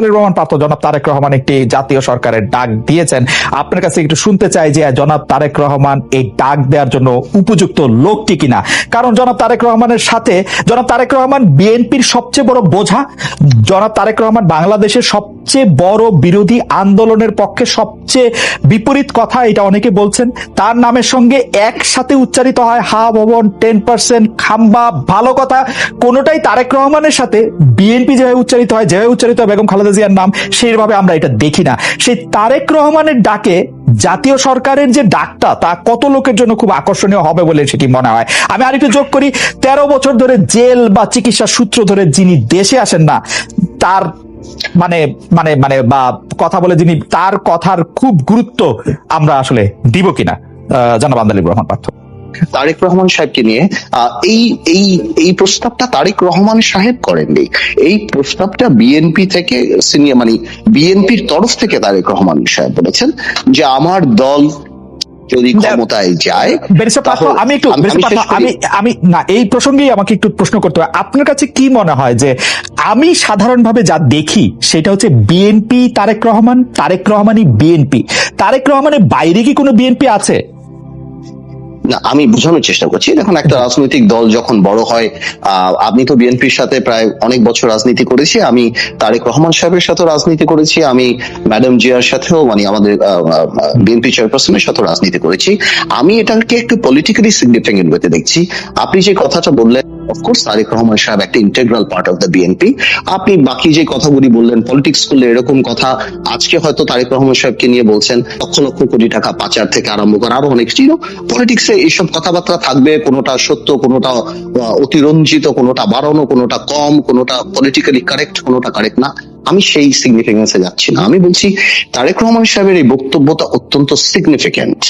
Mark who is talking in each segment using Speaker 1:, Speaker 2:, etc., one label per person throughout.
Speaker 1: আব্দুল রহমান পার্থ জনাব তারেক রহমান একটি জাতীয় সরকারের ডাক দিয়েছেন। আপনার কাছে একটু শুনতে চাই যে জনাব তারেক রহমান এই ডাক দেওয়ার জন্য উপযুক্ত লোকটি কিনা? কারণ জনাব তারেক রহমানের সাথে, জনাব তারেক রহমান বিএনপির সবচেয়ে বড় বোঝা, জনাব তারেক রহমান বাংলাদেশের সবচেয়ে বড় বিরোধী আন্দোলনের পক্ষে সবচেয়ে বিপরীত কথা এটা অনেকে বলছেন। তার নামের সঙ্গে একসাথে উচ্চারিত হয়, হা ভবন টেন পার্সেন্ট, খাম্বা, ভালো কথা। কোনোটাই তারেক রহমানের সাথে বিএনপি যেভাবে উচ্চারিত হয়, যেভাবে উচ্চারিত হয় বেগম খালেদা জিয়ার নাম, সেইভাবে আমরা এটা দেখি না। সেই তারেক রহমানের ডাকে জাতীয় সরকারের যে ডাকটা, তা কত লোকের জন্য খুব আকর্ষণীয় হবে বলে সেটি মনে হয়। আমি আরেকটু যোগ করি, তেরো বছর ধরে জেল বা চিকিৎসা সূত্র ধরে যিনি দেশে আসেন না, তার মানে মানে মানে বা কথা বলে যিনি, তার কথার খুব গুরুত্ব আমরা আসলে দিব কিনা। জনাব আন্দালিব রহমান পার্থ।
Speaker 2: তারেক রহমান সাহেবকে নিয়ে এই এই এই প্রস্তাবটা তারেক রহমান সাহেব করেননি। এই প্রস্তাবটা বিএনপি থেকে সিনিয়র মানে বিএনপির তরফ থেকে তারেক রহমান সাহেব বলেছেন যে আমার দল যদি ক্ষমতায় যায়
Speaker 1: আমি একটু।
Speaker 2: আমি আমি
Speaker 1: না এই প্রসঙ্গেই আমাকে একটু প্রশ্ন করতে হয়। আপনার কাছে কি মনে হয় যে আমি সাধারণভাবে যা দেখি সেটা হচ্ছে বিএনপি তারেক রহমান তারেক রহমানই বিএনপি তারেক রহমানের বাইরে কি কোনো বিএনপি আছে?
Speaker 2: আমি বোঝানোর চেষ্টা করছি। দেখুন, একটা রাজনৈতিক দল যখন বড় হয় আপনি তো বিএনপির সাথে প্রায় অনেক বছর রাজনীতি করেছি, আমি তারেক রহমান সাহেবের সাথে রাজনীতি করেছি, আমি ম্যাডাম জিয়ার সাথেও মানে আমাদের বিএনপি চেয়ারপারসনের সাথে রাজনীতি করেছি। আমি এটাকে একটু পলিটিক্যালি সিগনিফিকেন্ট হতে দেখছি। আপনি যে কথাটা বললেন অফকোর্স তারেক রহমান সাহেব একটা integral part of the BNP আপনি বাকি যে কথাগুলি বললেন পলিটিক্স করলে এরকম কথা, আজকে হয়তো তারেক রহমান সাহেবকে নিয়ে বলছেন, লক্ষ লক্ষ কোটি টাকা পাচার থেকে আরম্ভ করে আরও অনেক ছিল পলিটিক্সে এইসব কথাবার্তা থাকবে, কোনোটা সত্য, কোনোটা অতিরঞ্জিত, কোনোটা বাড়ানো, কোনোটা কম, কোনোটা পলিটিক্যালি কারেক্ট কোনোটা কারেক্ট না। আমি সেই সিগনিফিকেন্সে যাচ্ছি না। আমি বলছি, তারেক রহমান সাহেবের এই বক্তব্যটা অত্যন্ত সিগনিফিকেন্ট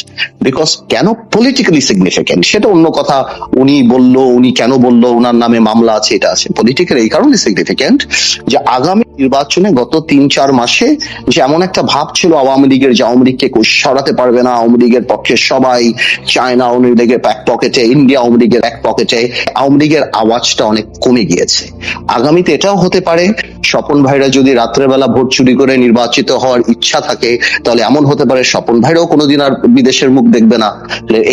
Speaker 2: বিকজ কেন পলিটিক্যালি সিগনিফিকেন্ট সেটা অন্য কথা। উনি বলল, উনি কেন বলল ওনার নামে মামলা আছে, এটা আছে। পলিটিক্যাল এই কারণে সিগনিফিকেন্ট যে আগামী নির্বাচনে গত তিন চার মাসে যে এমন একটা ভাব ছিল, আওয়ামী লীগের যে আওয়ামী লীগকে সরাতে পারবে না, আওয়ামী লীগের পক্ষে সবাই চায়না আওয়ামী লীগের ব্যাক পকেটে ইন্ডিয়া আওয়ামী লীগের এক পকেটে আওয়ামী লীগের আওয়াজটা অনেক কমে গিয়েছে। আগামীতে এটাও হতে পারে। স্বপন ভাইরা যদি রাত্রেবেলা ভোট চুরি করে নির্বাচিত হওয়ার ইচ্ছা থাকে, তাহলে এমন হতে পারে স্বপন ভাইরাও কোনোদিন আর বিদেশের মুখ দেখবে না।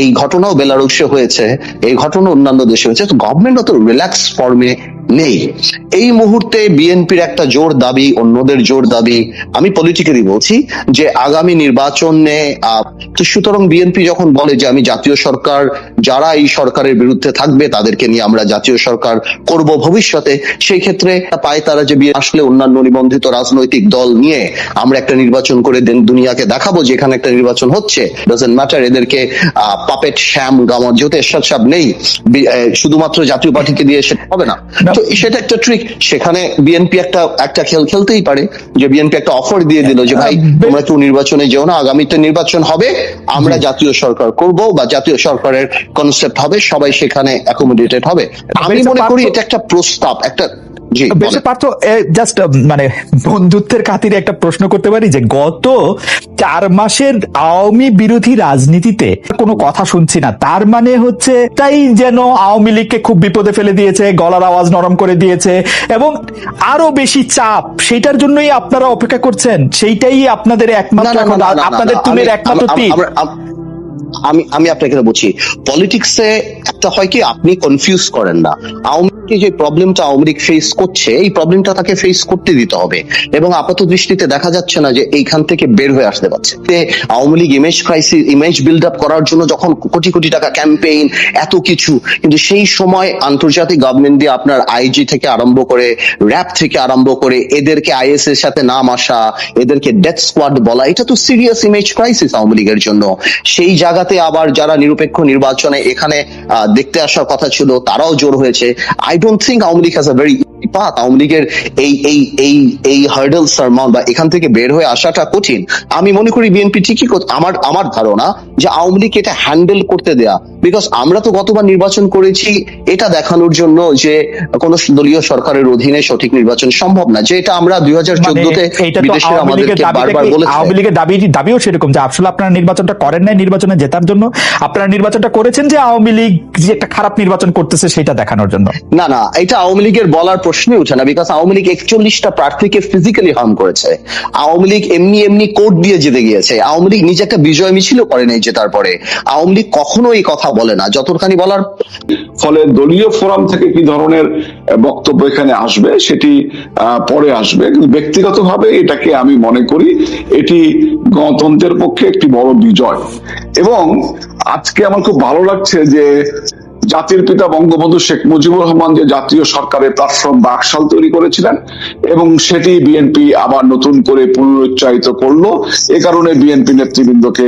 Speaker 2: এই ঘটনাও বেলারুশে হয়েছে, এই ঘটনা অন্যান্য দেশে হয়েছে। তো গভর্নমেন্ট অত রিল্যাক্স ফর্মে নেই এই মুহূর্তে বিএনপির একটা জোর দাবি, অন্যদের জোর দাবি, আমি পলিটিক্যালি বলছি যে আগামী নির্বাচনে সুতরাং বিএনপি যখন বলে যে আমি জাতীয় সরকার, যারা এই সরকারের বিরুদ্ধে থাকবে তাদেরকে নিয়ে আমরা জাতীয় সরকার করব ভবিষ্যতে, সেই ক্ষেত্রে পায় তারা যে বিয়ে আসলে অন্যান্য নিবন্ধিত রাজনৈতিক দল নিয়ে আমরা একটা নির্বাচন করে দেন দুনিয়াকে দেখাবো যে এখানে একটা নির্বাচন হচ্ছে ডাজেন্ট ম্যাটার এদেরকে পাপেট শ্যাম গামার যেহেতু এরশাদ সাহেব নেই শুধুমাত্র জাতীয় পার্টিকে দিয়ে সেটা হবে না। তো সেটা একটা ট্রিক সেখানে বিএনপি একটা একটা খেল খেলতেই পারে। যে বিএনপি একটা অফার দিয়ে দিল যে ভাই তোমরা কেউ নির্বাচনে যেও না আগামীতে নির্বাচন হবে আমরা জাতীয় সরকার করব বা জাতীয় সরকারের কনসেপ্ট হবে সবাই সেখানে অ্যাকোমোডেটেড হবে। আমি মনে করি এটা একটা প্রস্তাব একটা
Speaker 1: বেশ। পার্থ জাস্ট মানে বন্ধুত্বের খাতিরে একটা প্রশ্ন করতে পারি যে গত চার মাসের আওয়ামী বিরোধী রাজনীতিতে কোনো কথা শুনছি না। তার মানে হচ্ছে তাই যেন আওয়ামী লীগকে খুব বিপদে ফেলে দিয়েছে গলার আওয়াজ নরম করে দিয়েছে এবং আরও বেশি চাপ সেটার জন্যই আপনারা অপেক্ষা করছেন। সেইটাই আপনাদের একমাত্র আপনাদের
Speaker 2: আমি-
Speaker 1: একমাত্র তীর
Speaker 2: আমি আমি আপনাকে বলছি পলিটিক্সে একটা হয় কি আপনি কনফিউজ করেন না। আওয়ামী লীগকে যে প্রবলেমটা লীগ ফেস করছে, এই প্রবলেমটা তাকে ফেস করতে দিতে হবে। এবং আপাত দৃষ্টিতে দেখা যাচ্ছে না যে এইখান থেকে বের হয়ে আসতে পারছে। Awami League image crisis image build up করার জন্য যখন কোটি কোটি টাকা ক্যাম্পেইন এত কিছু, কিন্তু সেই সময় আন্তর্জাতিক গভর্নমেন্ট দিয়ে আপনার আইজি থেকে আরম্ভ করে র্যাব থেকে আরম্ভ করে, এদেরকে আইএস এর সাথে নাম আসা, এদেরকে ডেথ স্কোয়াড বলা, এটা তো সিরিয়াস ইমেজ ক্রাইসিস আওয়ামী লীগের জন্য। সেই জায়গাতে আবার যারা নিরপেক্ষ নির্বাচনে এখানে দেখতে আসার কথা ছিল, তারাও জোর হয়েছে। I I don't think Aumalik has a very Awami লীগের এই এই এই এই হার্ডেল সারমাউন্ট বা এখান থেকে বের হয়ে আসাটা কঠিন। আমি মনে করি বিএনপি ঠিকই আমার আমার ধারণা যে আওয়ামী লীগ এটা হ্যান্ডেল করতে দেয়া। বিকজ আমরা তো গতবার নির্বাচন করেছি এটা দেখানোর জন্য যে কোন দলীয় সরকারের অধীনে সঠিক নির্বাচন সম্ভব না যে এটা আমরা দুই হাজার
Speaker 1: মানে
Speaker 2: চোদ্দতে
Speaker 1: এইটা তো
Speaker 2: বিদেশে
Speaker 1: আওয়ামী লীগের
Speaker 2: আমাদেরকে বারবার বলেছে।
Speaker 1: আওয়ামী লীগের দাবি দাবিও সেরকম যে আসলে আপনারা নির্বাচনটা করেন নাই নির্বাচনে জেতার জন্য। আপনারা নির্বাচনটা করেছেন যে আওয়ামী লীগ যে একটা খারাপ নির্বাচন করতেছে সেটা দেখানোর জন্য।
Speaker 2: না না এটা আওয়ামী লীগের বলার প্রশ্নই ওঠে না বিকজ আওয়ামী লীগ একচল্লিশটা প্রার্থীকে ফিজিক্যালি হার্ম করেছে। আওয়ামী লীগ এমনি এমনি কোর্ট দিয়ে জিতে গিয়েছে। আওয়ামী লীগ নিজে একটা বিজয় মিছিলও করে নাই জেতার পরে। আওয়ামী লীগ কখনো এই কথা বলে না। যতখানি বলার
Speaker 3: ফলে দলীয় ফোরাম থেকে কি ধরনের বক্তব্য এখানে আসবে সেটি পরে আসবে। কিন্তু ব্যক্তিগতভাবে এটাকে আমি মনে করি এটি গণতন্ত্রের পক্ষে একটি বড় বিজয়। এবং আজকে আমার খুব ভালো লাগছে যে জাতির পিতা বঙ্গবন্ধু শেখ মুজিবুর রহমান যে জাতীয় সরকারের প্ল্যাটফর্ম বা আকশাল তৈরি করেছিলেন এবং সেটি বিএনপি আবার নতুন করে পুনরুচ্চারিত করল। এ কারণে বিএনপি নেতৃবৃন্দকে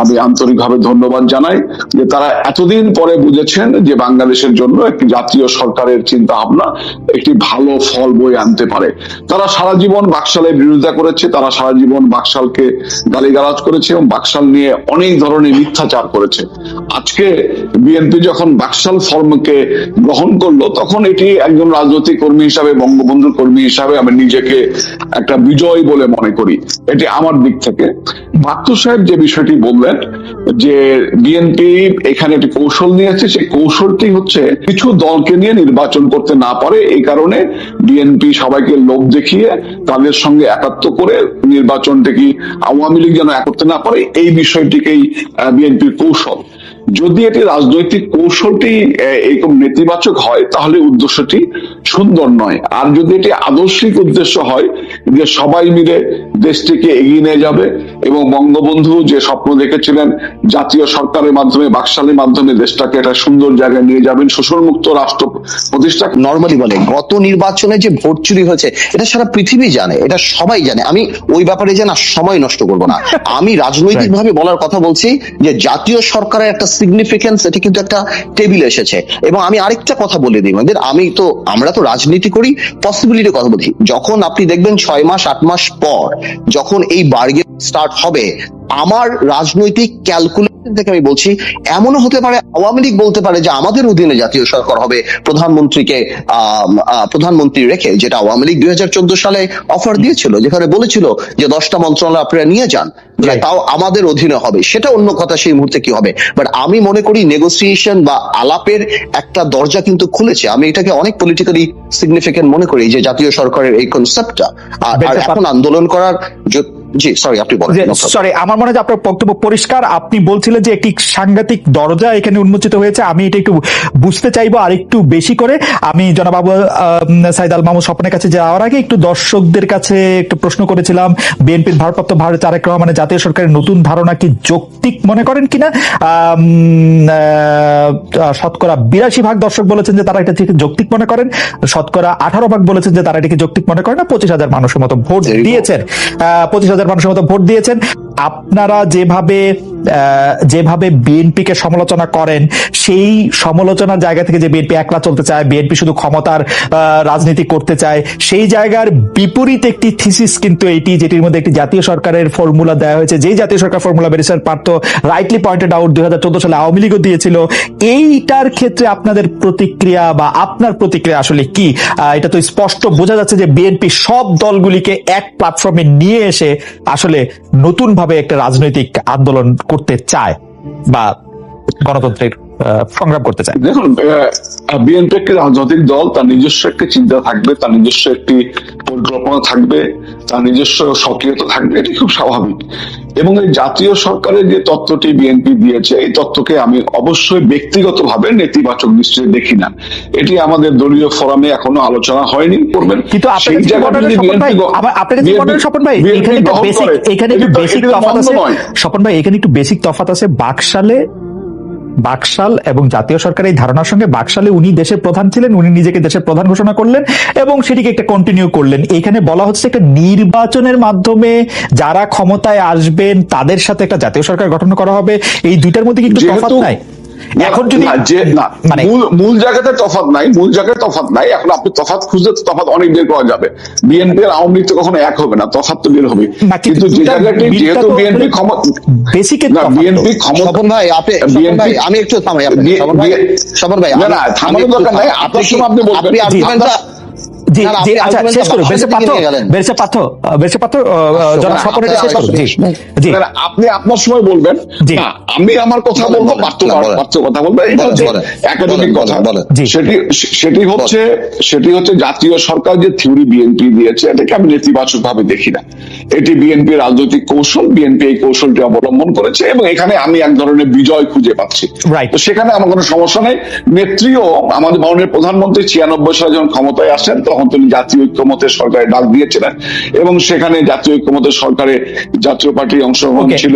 Speaker 3: আমি আন্তরিকভাবে ধন্যবাদ জানাই যে তারা এতদিন পরে বুঝেছেন যে বাংলাদেশের জন্য একটি জাতীয় সরকারের চিন্তা ভাবনা একটি ভালো ফল বয়ে আনতে পারে। তারা সারা জীবন বাকশালের বিরোধিতা করেছে, তারা সারা জীবন বাকশালকে গালিগালাজ করেছে এবং বাকশাল নিয়ে অনেক ধরনের মিথ্যাচার করেছে। আজকে বিএনপি যখন বাকশাল ফর্মকে গ্রহণ করল, তখন এটি একজন রাজনৈতিক কর্মী হিসাবে বঙ্গবন্ধুর কর্মী হিসাবে আমি নিজেকে একটা বিজয় বলে মনে করি। এটি আমার দিক থেকে। মাত্র সাহেব যে বিষয়টি বললেন, যে বিএনপি এখানে একটি কৌশল নিয়েছে সেই কৌশলটি হচ্ছে কিছু দলকে নিয়ে নির্বাচন করতে না পারে, এই কারণে বিএনপি সবাইকে লোভ দেখিয়ে তাদের সঙ্গে একাত্ম করে নির্বাচনটি কি আওয়ামী লীগ যেন করতে না পারে এই বিষয়টিকেই বিএনপির কৌশল। যদি এটি রাজনৈতিক কৌশলটি এরকম নেতিবাচক হয় তাহলে উদ্দেশ্যটি সুন্দর নয়। আর যদি এটি আদর্শিক উদ্দেশ্য হয় যে সবাই মিলে দেশটিকে এগিয়ে নিয়ে যাবে এবং বঙ্গবন্ধু যে স্বপ্ন দেখেছিলেন জাতীয় সরকারের মাধ্যমে বাকশালের মাধ্যমে দেশটাকে একটা সুন্দর জায়গায় নিয়ে যাবেন শোষণমুক্ত রাষ্ট্র প্রতিষ্ঠা
Speaker 2: নর্মালি বলে গত নির্বাচনে যে ভোট চুরি হয়েছে এটা সারা পৃথিবী জানে এটা সবাই জানে। আমি ওই ব্যাপারে যে না সময় নষ্ট করব না। আমি রাজনৈতিক ভাবে বলার কথা বলছি যে জাতীয় সরকারের একটা সিগনিফিকেন্স এটা কিন্তু একটা টেবিল এসেছে। এবং আমি আরেকটা কথা বলে দিই আমাদের আমি তো আমরা তো রাজনীতি করি পসিবিলিটির কথা বলছি। যখন আপনি দেখবেন ছয় মাস, আট মাস পর, যখন এই বার্গেন স্টার্ট হবে আমার রাজনৈতিক ক্যালকুলেশন থেকে আমি বলছি এমনও হতে পারে আওয়ামী লীগ বলতে পারে যে আমাদের অধীনে জাতীয় সরকার হবে প্রধানমন্ত্রীকে প্রধানমন্ত্রী রেখে যেটা আওয়ামী লীগ দুই সালে অফার দিয়েছিল যেখানে বলেছিল যে দশটা মন্ত্রণালয় আপনারা নিয়ে যান তাও আমাদের অধীনে হবে। সেটা অন্য কথা সেই মুহূর্তে কি হবে? বাট আমি মনে করি নেগোসিয়েশন বা আলাপের একটা দরজা কিন্তু খুলেছে। আমি এটাকে অনেক পলিটিক্যালি সিগনিফিকেন্ট মনে করি যে জাতীয় সরকারের এই কনসেপ্টটা আর এখন আন্দোলন করার জি সরি আপনি বলেন
Speaker 1: সরি আমার মনে হয় আপনার বক্তব্য পরিষ্কার। আপনি বলছিলেন যে একটি সাংঘাতিক দরজা এখানে উন্মোচিত হয়েছে। আমি এটা একটু বুঝতে চাইব আর একটু বেশি করে। আমি সাইদ আল স্বপনের কাছে যাওয়ার আগে একটু দর্শকদের কাছে একটু প্রশ্ন করেছিলাম বিএনপির ভারপ্রাপ্ত ভারত তারেক রহমানের জাতীয় সরকারের নতুন ধারণা কি যৌক্তিক মনে করেন কিনা? শতকরা বিরাশি ভাগ দর্শক বলেছেন যে তারা এটা যৌক্তিক মনে করেন। শতকরা আঠারো ভাগ বলেছেন যে তারা এটাকে যৌক্তিক মনে করেন না? পঁচিশ হাজার মানুষের মতো ভোট. দিয়েছেন। পঁচিশ হাজার মানুষের মতো ভোট দিয়েছেন। আপনারা যেভাবে যেভাবে বিএনপি কে সমালোচনা করেন, সেই সমালোচনার জায়গা থেকে যে বিএনপি একলা চলতে চায়, বিএনপি শুধু ক্ষমতার রাজনীতি করতে চায়, সেই জায়গার বিপরীত একটি থিসিস কিন্তু এটি, যেটির মধ্যে একটি জাতীয় সরকারের ফর্মুলা দেওয়া হয়েছে। যেই জাতীয় সরকার formula barrister Partha rightly pointed out দুই হাজার চোদ্দ সালে আওয়ামী লীগও দিয়েছিল। এইটার ক্ষেত্রে আপনাদের প্রতিক্রিয়া বা আপনার প্রতিক্রিয়া আসলে কি? এটা তো স্পষ্ট বোঝা যাচ্ছে যে বিএনপি সব দলগুলিকে এক প্ল্যাটফর্মে নিয়ে এসে আসলে নতুন ভাবে একটা রাজনৈতিক আন্দোলন করতে চায় বা গণতন্ত্রের সংগ্রাম করতে চায়।
Speaker 3: দেখুন বিএনপি একটি রাজনৈতিক দল তার নিজস্ব একটি চিন্তা থাকবে তার নিজস্ব একটি পরিকল্পনা থাকবে তার নিজস্ব সক্রিয়তা থাকবে এটি খুব স্বাভাবিক। এবং এই জাতীয় সরকারের যে তত্ত্বটি বিএনপি দিয়েছে এই তত্ত্বকে আমি অবশ্যই ব্যক্তিগতভাবে নেতিবাচক দৃষ্টিতে দেখি না। এটি আমাদের দলীয় ফোরামে এখনও আলোচনা হয়নি। করবেন
Speaker 1: কিন্তু
Speaker 3: সেই জায়গাটা
Speaker 1: স্বপন ভাই এখানে বেসিক একটু বেসিক আছে। স্বপন ভাই এখানে একটু বেসিক তফাৎ আছে। বাকশালে বাকশাল এবং জাতীয় সরকার এই ধারণার সঙ্গে বাকশালে উনি দেশের প্রধান ছিলেন উনি নিজেকে দেশের প্রধান ঘোষণা করলেন এবং সেটিকে একটা কন্টিনিউ করলেন। এখানে বলা হচ্ছে একটা নির্বাচনের মাধ্যমে যারা ক্ষমতায় আসবেন তাদের সাথে একটা জাতীয় সরকার গঠন করা হবে। এই দুইটার মধ্যে কিন্তু তফাৎ নাই? এখন যদি
Speaker 3: যে না
Speaker 1: মানে
Speaker 3: মূল মূল জায়গাতে তফাত নাই মূল জায়গায় তফাত নাই এখন আপনি তফাত খুঁজলে তো তফাৎ অনেক বের করা যাবে বিএনপি আর আওয়ামী লীগ তো কখনো এক হবে না তফাত তো বের হবে
Speaker 1: কিন্তু
Speaker 3: যে জায়গাটি যেহেতু বিএনপি
Speaker 1: মানে
Speaker 3: ক্ষমতা
Speaker 1: বেসিকের
Speaker 3: না বিএনপি ক্ষমতা
Speaker 2: ভাই আপনি বিএনপি আমি একটু থামাই আপনি ভাই ভাই
Speaker 3: না, না, থামানোর দরকার নাই। আপনার
Speaker 2: কি-
Speaker 3: সময় আপনি বলবেন।
Speaker 2: আপনি
Speaker 3: জি,
Speaker 1: জি আচ্ছা শেষ করুন। বেরসে। বেরসে বেরসে জনাব স্বপন এটা
Speaker 2: আপনার
Speaker 1: শেষ করুন। জি জি।
Speaker 3: না, না, আপনি আপনার সময় বলবেন। না আমি আমার কথা বলব পার্থ পার্থ কথা বলব এটা হচ্ছে একাডেমিক কথা। সেটি সেটি হচ্ছে সেটি হচ্ছে জাতীয় সরকার যে থিওরি বিএনপি দিয়েছে এটাকে আমি নেতিবাচক ভাবে দেখি না। এটি বিএনপি রাজনৈতিক কৌশল বিএনপি এই কৌশলটি অবলম্বন করেছে এবং এখানে আমি এক ধরনের বিজয় খুঁজে পাচ্ছি. তো সেখানে আমার কোনো সমস্যা নেই। নেত্রীও আমাদের মাননীয় প্রধানমন্ত্রী ছিয়ানব্বই সালে যখন ক্ষমতায় আসেন তখন তিনি জাতীয় ঐক্যমতের সরকারে ডাক দিয়েছিলেন এবং সেখানে জাতীয় ঐক্যমতের সরকারে জাতীয় পার্টির অংশগ্রহণ ছিল।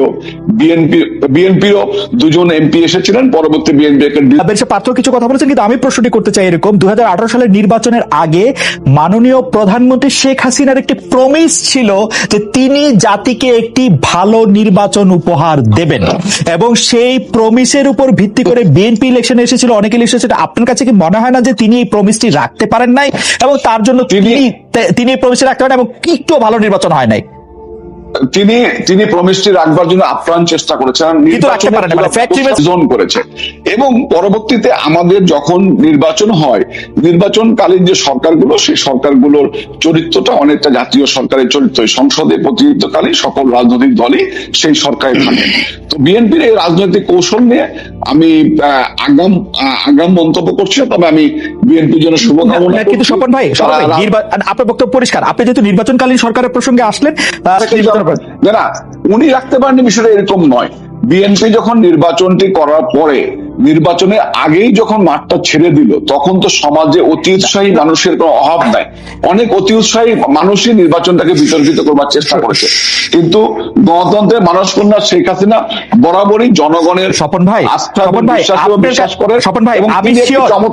Speaker 3: বিএনপি বিএনপিরও দুজন এমপি এসেছিলেন। পরবর্তী বিএনপি একটা ডি-
Speaker 1: কিছু কথা বলেছেন কিন্তু আমি প্রশ্নটি করতে চাই এরকম। দুই সালের নির্বাচনের আগে মাননীয় প্রধানমন্ত্রী শেখ হাসিনার একটি প্রমিস ছিল যে তিনি জাতিকে একটি ভালো নির্বাচন উপহার দেবেন। এবং সেই প্রমিসের উপর ভিত্তি করে বিএনপি ইলেকশনে এসেছিল অনেক ইলেকশন আপনার কাছে কি মনে হয় না যে তিনি এই প্রমিসটি রাখতে পারেন নাই? এবং তার জন্য তিনি
Speaker 3: তিনি
Speaker 1: রাখতে পারেন এবং একটু ভালো নির্বাচন হয় নাই।
Speaker 3: তিনি তিনি প্রমিসটি রাখবার জন্য আপ্রাণ চেষ্টা করেছেন
Speaker 1: কিন্তু রাখতে পারেন না, মানে
Speaker 3: জোন করেছে। এবং পরবর্তীতে আমাদের যখন নির্বাচন হয় নির্বাচনকালীন যে সরকারগুলো সেই সরকারগুলোর চরিত্রটা অনেকটা জাতীয় সরকারের চরিত্র সংসদে প্রতিনিধিত্বকালীন সকল রাজনৈতিক দলই সেই সরকারে থাকে। তো বিএনপির এই রাজনৈতিক কৌশল নিয়ে আমি আহ, আগাম আগাম মন্তব্য করছি না, তবে আমি বিএনপির জন্য শুভকামনা
Speaker 1: কিন্তু। স্বপন ভাই আপনার বক্তব্য পরিষ্কার। আপনি যেহেতু নির্বাচনকালীন সরকারের প্রসঙ্গে আসলেন নির্বাচনের-
Speaker 3: না উনি রাখতে পারেননি বিষয়টা এরকম নয়। বিএনপি যখন নির্বাচনটি করার পরে নির্বাচনের আগেই যখন মাঠটা ছেড়ে দিল তখন তো সমাজে অতি উৎসাহী মানুষের কোনো অভাব নাই। অনেক অতি উৎসাহী মানুষই নির্বাচনটাকে বিতর্কিত করবার চেষ্টা করেছে। কিন্তু গণতন্ত্রের মানুষ কন্যা শেখ হাসিনা বরাবরই জনগণের
Speaker 1: স্বপন ভাই স্বপন ভাই
Speaker 3: বিশ্বাস করে
Speaker 1: স্বপন ভাই আমি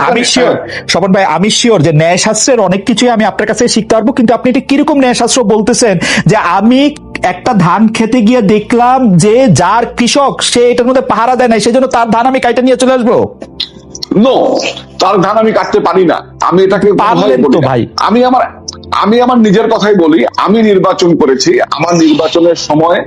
Speaker 1: আমি শিওর স্বপন ভাই আমি শিওর যে ন্যায়শাস্ত্রের অনেক কিছুই আমি আপনার কাছে শিখতে পারব কিন্তু আপনি এটা কীরকম ন্যায়শাস্ত্র বলতেছেন যে আমি একটা ধান খেতে গিয়ে দেখলাম যে যার কৃষক সে এটার মধ্যে পাহারা দেয় নাই সেজন্য তার ধান আমি কাইটা নিয়ে চলে আসব
Speaker 3: নো তার ধান আমি কাটতে পারি না আমি এটাকে।
Speaker 1: ভাই।
Speaker 3: আমি আমার আমি আমার নিজের কথাই বলি আমি নির্বাচন করেছি আমার নির্বাচনের সময়